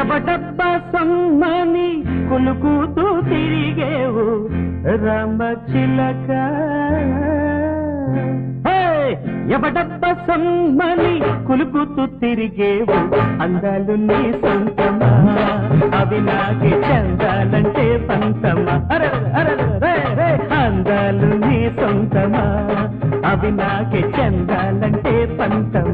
ఎవడబ్బ సమ్మని కులుకుతూ తిరిగేవు రామ చిలక. ఎవడబ్బ సమ్మని కులుకుతూ తిరిగేవు? అందాలు నీ సొంతమా? అవి నాకి చందాలంటే పంతమా? అందాలు నీ సొంతమా? అవి నాకి చందాలంటే పంతమా?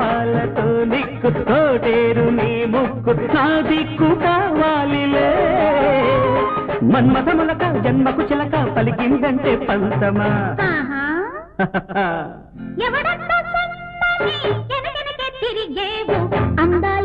పాలతో నిక్కు తోటేరు నీ ముక్కు నా దిక్కు కావాలిలే. మన్మథములక జన్మకు చిలక పలికిందంటే పంతమా? ఎవడంతా తిరిగేవు. అందా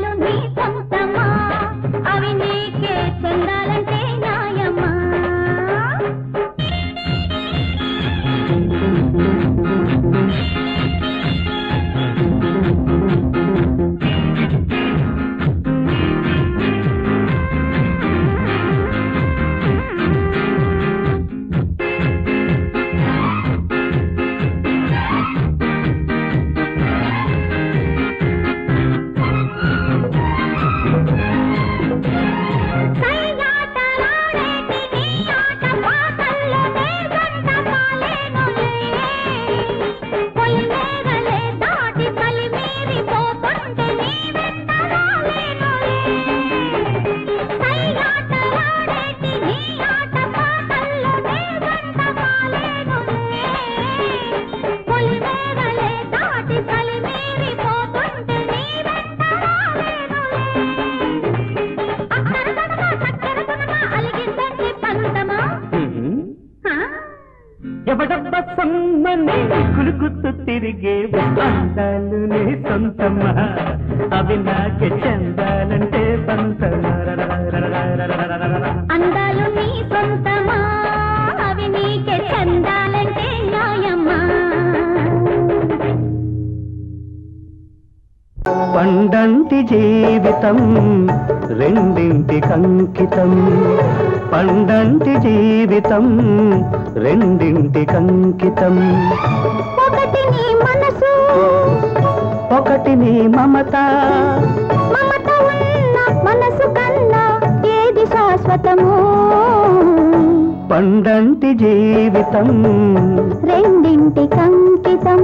ఎవడబ్బ సమ్మని కులుకుతూ తిరిగే అందాలు నీ సొంతమా? అవి నాకే చందాలంటే పంతమా? అందాలు నీ సొంతమా? అవి నీకే చందాలంటే న్యాయమా? పండంటి జీవితం రెండింటి కంకితం. పండంటి జీవితం రెండింటి కంకితం. ఒకటి నీ మనసు. ఒకటి నీ మమత. మమత ఉన్న మనసు కన్నా ఏది శాశ్వతము? పండంటి జీవితం. రెండింటి కంకితం.